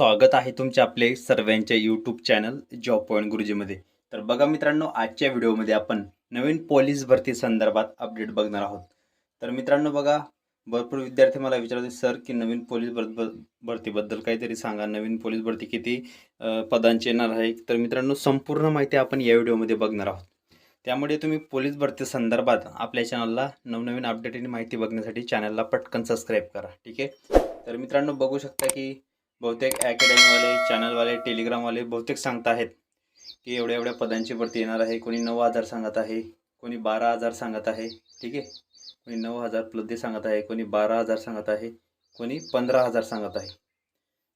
स्वागत आहे तुमचे आपले सर्वांच्या यूट्यूब चॅनल जॉब पॉईंट गुरुजीमध्ये. तर बघा मित्रांनो आजच्या व्हिडिओमध्ये आपण नवीन पोलीस भरती संदर्भात अपडेट बघणार आहोत. तर मित्रांनो बघा भरपूर विद्यार्थी मला विचारते सर की नवीन पोलीस भर भरतीबद्दल काहीतरी सांगा. नवीन पोलीस भरती किती पदांची येणार आहे? तर मित्रांनो संपूर्ण माहिती आपण या व्हिडिओमध्ये बघणार आहोत. त्यामुळे तुम्ही पोलीस भरती संदर्भात आपल्या चॅनलला नवनवीन अपडेट आणि माहिती बघण्यासाठी चॅनलला पटकन सबस्क्राईब करा. ठीक आहे? तर मित्रांनो बघू शकता की बहुतेक अकॅडमीवाले चॅनलवाले टेलिग्रामवाले बहुतेक सांगत आहेत की एवढ्या एवढ्या पदांची भरती येणार आहे. कोणी नऊ हजार सांगत आहे कोणी बारा हजार सांगत आहे ठीक आहे? कोणी नऊ हजार प्लस सांगत आहे कोणी बारा हजार सांगत आहे कोणी पंधरा हजार सांगत आहे.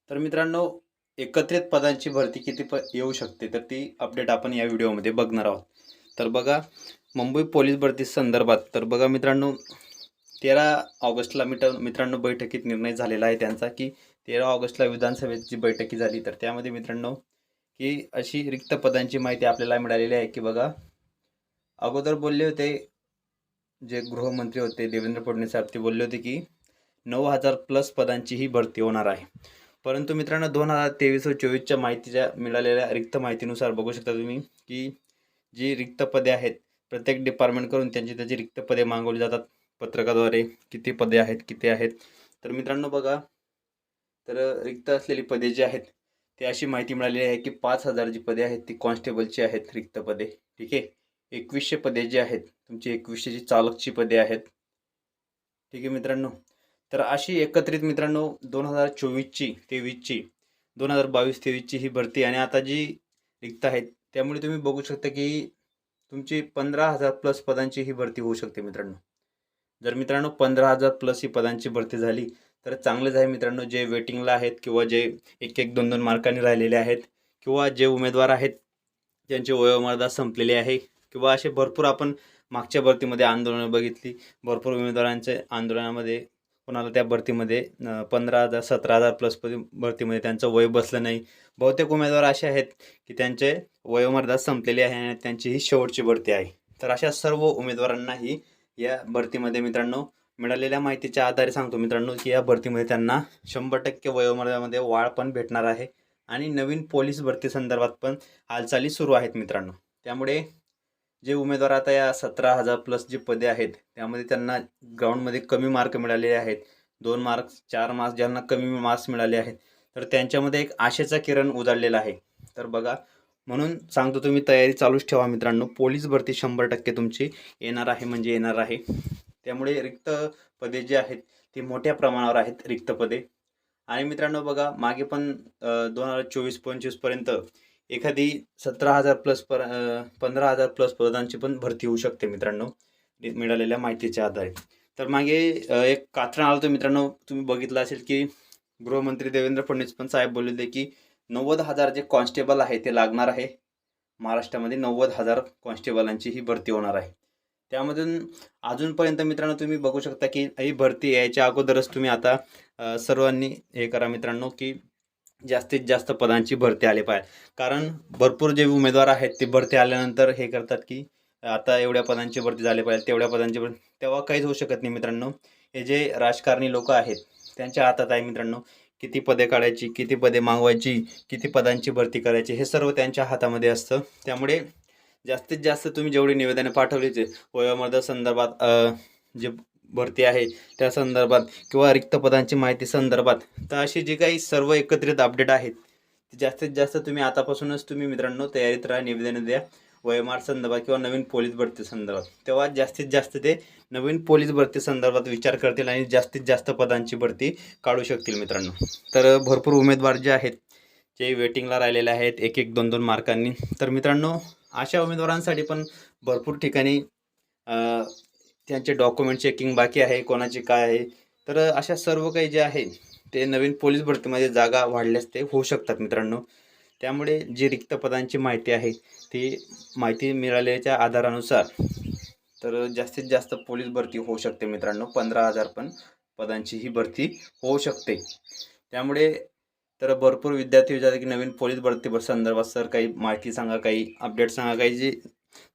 तर मित्रांनो एकत्रित पदांची भरती किती प येऊ शकते तर ती अपडेट आपण या व्हिडिओमध्ये बघणार आहोत. तर बघा मुंबई पोलीस भरती संदर्भात तर बघा मित्रांनो तेरा ऑगस्टला मित्र मित्रांनो बैठकीत निर्णय झालेला आहे त्यांचा की तेरा ऑगस्टला विधानसभेची बैठकी झाली तर त्यामध्ये मित्रांनो की अशी रिक्त पदांची माहिती आपल्याला मिळालेली आहे की बघा अगोदर बोलले होते जे गृहमंत्री होते देवेंद्र फडणवीस साहेब ते बोलले होते की नऊ हजार प्लस पदांची ही भरती होणार आहे. परंतु मित्रांनो दोन हजार तेवीस व चोवीसच्या माहितीच्या मिळालेल्या रिक्त माहितीनुसार बघू शकता तुम्ही की जी रिक्त पदे आहेत प्रत्येक डिपार्टमेंटकडून त्यांची त्याची रिक्त पदे मागवली जातात पत्रकाद्वारे किती पदे आहेत किती आहेत. तर मित्रांनो बघा तर रिक्त असलेली पदे जी आहेत ते अशी माहिती मिळाली आहे की पाच हजार जी पदे आहेत ती कॉन्स्टेबलची आहेत रिक्त पदे. ठीक आहे? एकवीसशे पदे जी आहेत तुमची एकवीसशे जी चालकची पदे आहेत. ठीक आहे मित्रांनो? तर अशी एकत्रित मित्रांनो दोन हजार चोवीसची तेवीसची दोन हजार बावीस तेवीसची ही भरती आणि आता जी रिक्त आहेत त्यामुळे तुम्ही बघू शकता की तुमची पंधरा हजार प्लस पदांची ही भरती होऊ शकते मित्रांनो. जर मित्रांनो पंधरा हजार प्लस ही पदांची भरती झाली तर चांगलेच आहे मित्रांनो जे वेटिंगला आहेत किंवा जे एक एक दोन दोन मार्कांनी राहिलेले आहेत किंवा जे उमेदवार आहेत ज्यांचे वयोमर्यादा संपलेली आहे किंवा असे भरपूर आपण मागच्या भरतीमध्ये आंदोलनं बघितली. भरपूर उमेदवारांचे आंदोलनामध्ये कोणाला त्या भरतीमध्ये पंधरा हजार सतरा हजार प्लस भरतीमध्ये त्यांचं वय बसलं नाही. बहुतेक उमेदवार असे आहेत की त्यांचे वयोमर्यादा संपलेली आहे आणि त्यांची ही शेवटची भरती आहे. तर अशा सर्व उमेदवारांनाही या भरतीमध्ये मित्रांनो मिळालेल्या माहितीच्या आधारे सांगतो मित्रांनो की या भरतीमध्ये त्यांना शंभर टक्के वयोमर्यादामध्ये वाढ पण भेटणार आहे आणि नवीन पोलीस भरती संदर्भात पण हालचाली सुरू आहेत मित्रांनो. त्यामुळे जे उमेदवार आता या सतरा हजार प्लस जी पदे आहेत त्यामध्ये त्यांना ग्राउंडमध्ये कमी मार्क मिळालेले आहेत. दोन मार्क्स चार मार्क्स ज्यांना कमी मार्क्स मिळाले आहेत. तर त्यांच्यामध्ये एक आशेचा किरण उजाडलेला आहे. तर बघा म्हणून सांगतो तुम्ही तयारी चालूच ठेवा मित्रांनो. पोलीस भरती शंभर टक्के तुमची येणार आहे म्हणजे येणार आहे. त्यामुळे रिक्त पदे जी आहेत ती मोठ्या प्रमाणावर आहेत रिक्त पदे. आणि मित्रांनो बघा मागे पण दोन हजार चोवीस पंचवीसपर्यंत एखादी सतरा हजार प्लस पर पंधरा हजार प्लस पदांची पण भरती होऊ शकते मित्रांनो मिळालेल्या माहितीच्या आधारे. तर मागे एक कात्रण आलं होतं मित्रांनो तुम्ही बघितलं असेल की गृहमंत्री देवेंद्र फडणवीस पण साहेब बोलले होते की नव्वद हजार जे कॉन्स्टेबल आहे ते लागणार आहे. महाराष्ट्रामध्ये नव्वद हजार कॉन्स्टेबलांची ही भरती होणार आहे. त्यामधून अजूनपर्यंत मित्रांनो तुम्ही बघू शकता की ही भरती यायच्या अगोदरच तुम्ही आता सर्वांनी हे करा मित्रांनो की जास्तीत जास्त पदांची भरती आली पाहिजे. कारण भरपूर जे उमेदवार आहेत ते भरती आल्यानंतर हे करतात की आता एवढ्या पदांची भरती झाली पाहिजे तेवढ्या पदांची भरती तेव्हा काहीच होऊ शकत नाही मित्रांनो. हे जे राजकारणी लोक आहेत त्यांच्या हातात आहे मित्रांनो किती पदे काढायची किती पदे मागवायची किती पदांची भरती करायची हे सर्व त्यांच्या हातामध्ये असतं. त्यामुळे जास्तीत जास्त तुम्ही जेवढी निवेदने पाठवली ते वयोमर्यादा संदर्भात जे भरती आहे त्या संदर्भात किंवा रिक्त पदांची माहिती संदर्भात तर अशी जी काही सर्व एकत्रित अपडेट आहेत ती जास्तीत जास्त तुम्ही आतापासूनच तुम्ही मित्रांनो तयारीत राहा निवेदने द्या वयोमार संदर्भात किंवा नवीन पोलीस भरती संदर्भात. तेव्हा जास्तीत जास्त ते नवीन पोलीस भरती संदर्भात विचार करतील आणि जास्तीत जास्त पदांची भरती काढू शकतील मित्रांनो. तर भरपूर उमेदवार जे आहेत जे वेटिंगला राहिलेले आहेत एक एक दोन दोन मार्कांनी. तर मित्रांनो अशा उमेदवारांसाठी पण भरपूर ठिकाणी त्यांचे डॉक्युमेंट चेकिंग बाकी आहे कोणाचे काय आहे. तर अशा सर्व काही जे आहे ते नवीन पोलीस भरतीमध्ये जागा वाढल्यास ते होऊ शकतात मित्रांनो. त्यामुळे जी रिक्त पदांची माहिती आहे ती माहिती मिळाल्याच्या आधारानुसार तर जास्तीत जास्त पोलीस भरती होऊ शकते मित्रांनो. पंधरा हजार पण पदांची ही भरती होऊ शकते. त्यामुळे तर भरपूर विद्यार्थी विचारतात की नवीन पोलीस भरती संदर्भात सर काही माहिती सांगा काही अपडेट सांगा. काही जी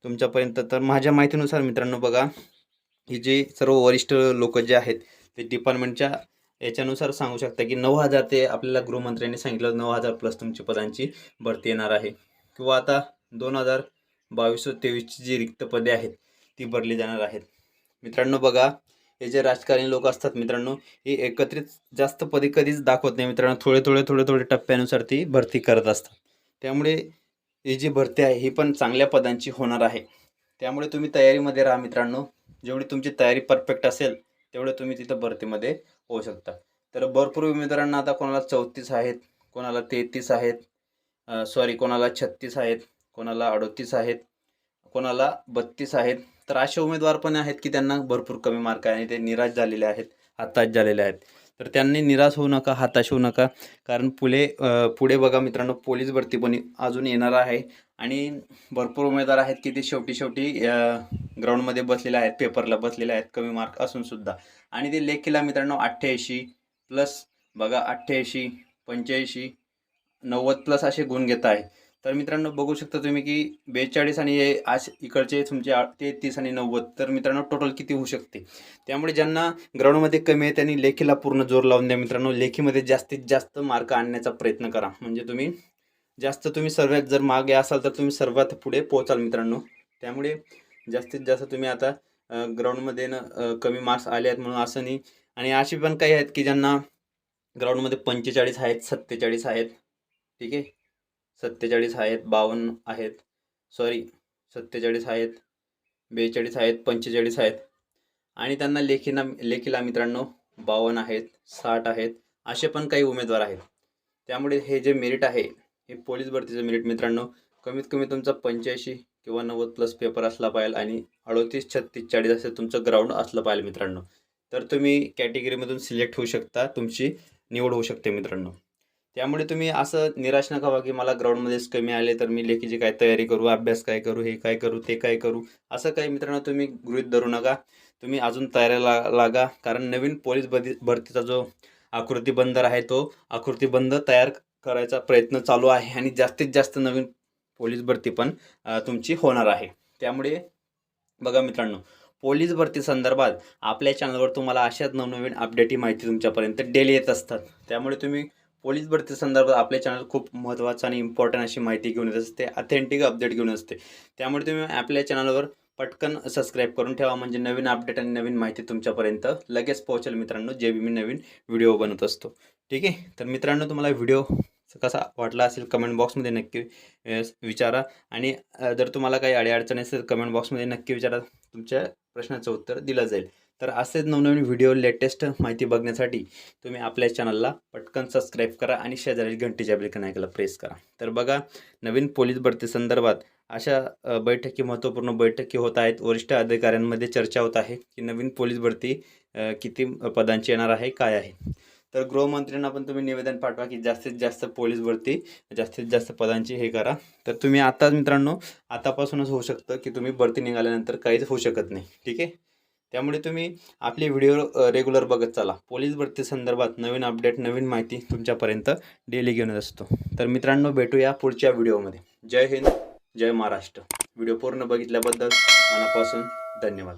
तुमच्यापर्यंत तर माझ्या माहितीनुसार मित्रांनो बघा ही जी सर्व वरिष्ठ लोक जे आहेत ते डिपार्टमेंटच्या याच्यानुसार सांगू शकता की नऊ हजार ते आपल्याला गृहमंत्र्यांनी सांगितलं नऊ हजार प्लस तुमची पदांची भरती येणार आहे. किंवा आता दोन हजार बावीस व तेवीसची जी रिक्त पदे आहेत ती भरली जाणार आहेत. मित्रांनो बघा हे जे राजकारणी लोक असतात मित्रांनो ही एकत्रित जास्त पदे कधीच दाखवत नाही मित्रांनो. थोडे थोडे थोडे थोडे टप्प्यानुसार ती भरती करत असतात. त्यामुळे ही जी भरती आहे ही पण चांगल्या पदांची होणार आहे. त्यामुळे तुम्ही तयारीमध्ये राहा मित्रांनो. जेवढी तुमची तयारी परफेक्ट असेल तेवढे तुम्ही तिथं भरतीमध्ये होऊ शकता. तर भरपूर उमेदवारांना आता कोणाला चौतीस आहेत कोणाला तेहतीस आहेत सॉरी कोणाला छत्तीस आहेत कोणाला अडोतीस आहेत कोणाला बत्तीस आहेत. तर असे उमेदवार पण आहेत की त्यांना भरपूर कमी मार्क आहे आणि ते निराश झालेले आहेत हताश झालेले आहेत. तर त्यांनी निराश होऊ नका हताश होऊ नका. कारण पुढे पुढे बघा मित्रांनो पोलीस भरती पण अजून येणार आहे. आणि भरपूर उमेदवार आहेत की ते शेवटी शेवटी ग्राउंडमध्ये बसलेले आहेत पेपरला बसलेले आहेत कमी मार्क असूनसुद्धा आणि ते लेखीला मित्रांनो अठ्ठ्याऐंशी प्लस बघा अठ्ठ्याऐंशी पंच्याऐंशी नव्वद प्लस असे गुण घेत आहे. तर मित्रांनो बघू शकता तुम्ही की बेचाळीस आणि हे इकडचे तुमचे तेहतीस आणि नव्वद. तर मित्रांनो टोटल किती होऊ शकते? त्यामुळे ज्यांना ग्राउंडमध्ये कमी आहे त्यांनी लेखीला पूर्ण जोर लावून द्या मित्रांनो. लेखीमध्ये जास्तीत जास्त मार्क आणण्याचा प्रयत्न करा. म्हणजे तुम्ही जास्त तुम्ही सर्वात जर मागे असाल तर तुम्ही सर्वात पुढे पोहोचाल मित्रांनो. त्यामुळे जास्तीत जास्त तुम्ही आता ग्राउंडमध्ये न कमी मार्क्स आले आहेत म्हणून असं नाही. आणि अशी पण काही आहेत की ज्यांना ग्राउंडमध्ये पंचेचाळीस आहेत सत्तेचाळीस आहेत. ठीक आहे? सत्तेचाळीस आहेत बावन्न आहेत. सॉरी सत्तेचाळीस आहेत बेचाळीस आहेत पंचेचाळीस आहेत. आणि त्यांना लेखीना लेखीला मित्रांनो बावन्न आहेत साठ आहेत असे पण काही उमेदवार आहेत. त्यामुळे हे जे मेरिट आहे हे पोलीस भरतीचं मेरिट मित्रांनो कमीत कमी तुमचा पंच्याऐंशी किंवा नव्वद प्लस पेपर असला पाहिजे आणि अडोतीस छत्तीस चाळीस असे तुमचं ग्राउंड असलं पाहिजे मित्रांनो. तर तुम्ही कॅटेगरीमधून सिलेक्ट होऊ शकता तुमची निवड होऊ शकते मित्रांनो. त्यामुळे तुम्ही असं निराश नका व्हा की मला ग्राउंडमध्येच कमी आले तर मी लेखीची काय तयारी करू अभ्यास काय करू हे काय करू ते काय करू असं काही मित्रांनो तुम्ही गृहीत धरू नका. तुम्ही अजून तयारीला लागा कारण नवीन पोलीस भरती भरतीचा जो आकृतीबंध आहे तो आकृतीबंध तयार करायचा प्रयत्न चालू आहे आणि जास्तीत जास्त नवीन पोलीस भरती पण तुमची होणार आहे. त्यामुळे बघा मित्रांनो पोलीस भरती संदर्भात आपल्या चॅनलवर तुम्हाला अशाच नवनवीन अपडेटी माहिती तुमच्यापर्यंत डेली येत असतात. त्यामुळे तुम्ही पोलीस भरती संदर्भात आपले चॅनल खूप महत्त्वाचं आणि इम्पॉर्टंट अशी माहिती घेऊन येत असते. ऑथेंटिक अपडेट घेऊन असते. त्यामुळे तुम्ही आपल्या चॅनलवर पटकन सबस्क्राईब करून ठेवा. म्हणजे नवीन अपडेट आणि नवीन माहिती तुमच्यापर्यंत लगेच पोहोचेल मित्रांनो. जे बी मी नवीन व्हिडिओ बनवत असतो. ठीक आहे? तर मित्रांनो तुम्हाला व्हिडिओ कसा वाटला असेल कमेंट बॉक्समध्ये नक्की विचारा. आणि जर तुम्हाला काही अडीअडचणी असेल कमेंट बॉक्समध्ये नक्की विचारा. तुमच्या प्रश्नाचं उत्तर दिलं जाईल. तर असेच नवनवीन व्हिडिओ लेटेस्ट माहिती बघण्यासाठी तुम्ही आपल्या चॅनलला पटकन सबस्क्राईब करा आणि शेजारी घंटीच्या बेलकन ऐकायला प्रेस करा. तर बघा नवीन पोलीस भरती संदर्भात अशा बैठकी महत्त्वपूर्ण बैठकी होत आहेत. वरिष्ठ अधिकाऱ्यांमध्ये चर्चा होत आहे की नवीन पोलीस भरती किती पदांची येणार आहे काय आहे? तर गृहमंत्र्यांना पण तुम्ही निवेदन पाठवा की जास्तीत जास्त पोलीस भरती जास्तीत जास्त पदांची हे करा. तर तुम्ही आता मित्रांनो आतापासूनच होऊ शकतं की तुम्ही भरती निघाल्यानंतर काहीच होऊ शकत नाही. ठीक आहे? त्यामुळे तुम्ही आपले व्हिडिओ रेग्युलर बघत चला. पोलीस भरती संदर्भात नवीन अपडेट नवीन माहिती तुमच्यापर्यंत डेली घेऊन असतो. तर मित्रांनो भेटूया पुढच्या व्हिडिओमध्ये. जय हिंद जय महाराष्ट्र. व्हिडिओ पूर्ण बघितल्याबद्दल मनापासून धन्यवाद.